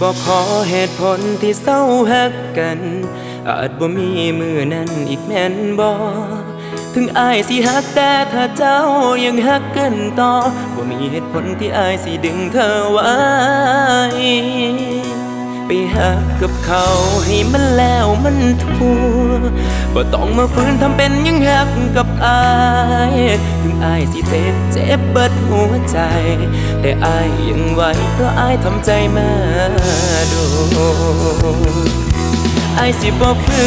บอกขอเหตุผลที่เศร้าหักกัน อาจบ่มีมือนั้นอีกแม่นบ่ถึงอายสิหักแต่ถ้าเจ้ายังหักกันต่อบ่มีเหตุผลที่อายสิดึงเธอไว้ักกับเขาให้มันแล้วมันทั่วบ่ต้องมาฝืนทำเป็นยังหักกับอายถึงอายสิเจ็บเจ็บเบิดหัวใจ แต่อายยังไหวเพราะอายทำใจมาโดูอายสิบอกฝื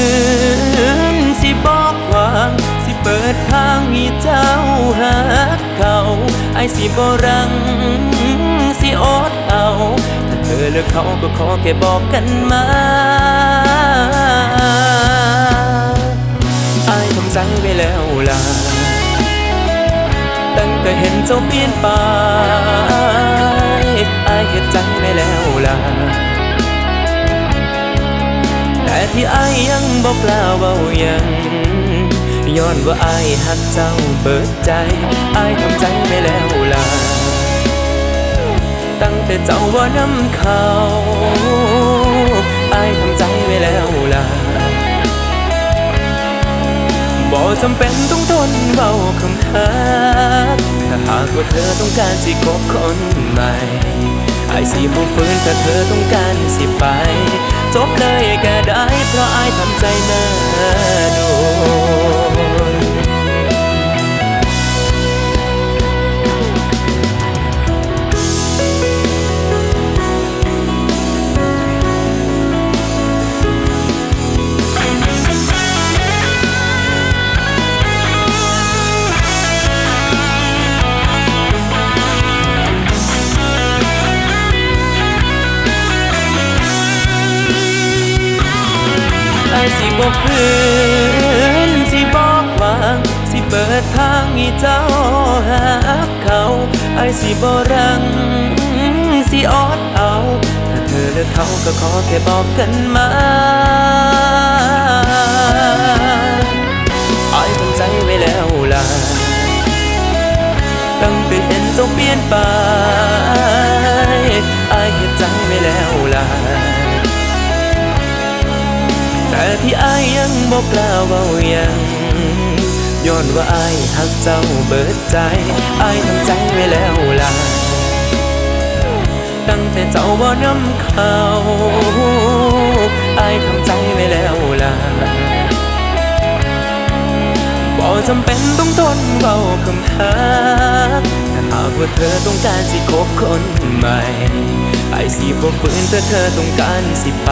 นสิบอกวางสิเปิดทางให้เจ้าหักเขาอายสิบ่รังสิอด เอาถ้าเธอเลือกเขาก็ขอแค่บอกกันมาอายทำใจไว้แล้วล่ะตั้งแต่เห็นเจ้าเปลี่ยนไปอายเห็นใจไว้แล้วล่ะแต่ที่อายยังบอกกล่าวเบายังย้อนว่าอายหักเจ้าเปิดใจอายทำใจไว้แล้ว แต่เจ้าว่าน้ำเขาอายทำใจไว้แล้วล่ะบ่จำเป็นต้องทนเบาคำหาถ้าหากว่าเธอต้องการสิคบคนใหม่ไอายสิบ่ฝืนถ้าเธอต้องการสิไป จบเลยก็ได้เพราะอายทำใจมา ทางให้เจ้าหาเขาไอ้สิบรัง สิออดเอา ถ้าเธอเลือกเขาก็ขอแค่บอกกันมาไอ้ทำใจไว้แล้วล่ะ ตั้งแต่เห็นเจ้าเปลี่ยนไปไอ้เห็นใจไว้แล้วล่ะแต่ที่ไอายยังบอกกล่าวเบายัง ย้อนว่าอายหักเจ้าเบิดใจอายทำใจไว้แล้วล่ะตั้งแต่เจ้าบ่น้ำเขาอายทำใจไว้แล้วล่ะบ่จำเป็นต้องทนเบาคำหาถ้าหากว่าเธอต้องการสิคบคนใหม่ไอายสิบ่ฝืนถ้าเธอต้องการสิไป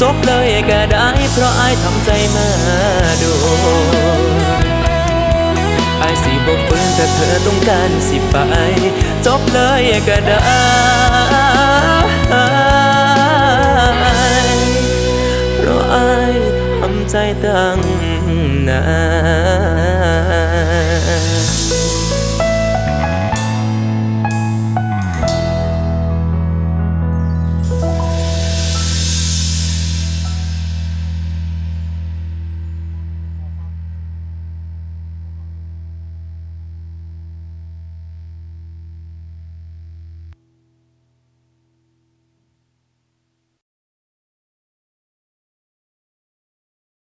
จบเลยก็ได้เพราะอายทำใจมาโดู อายสิบ่ฝืนถ้าเธอต้องการสิไป จบเลยก็ได้เพราะอายทำใจตั้งนาน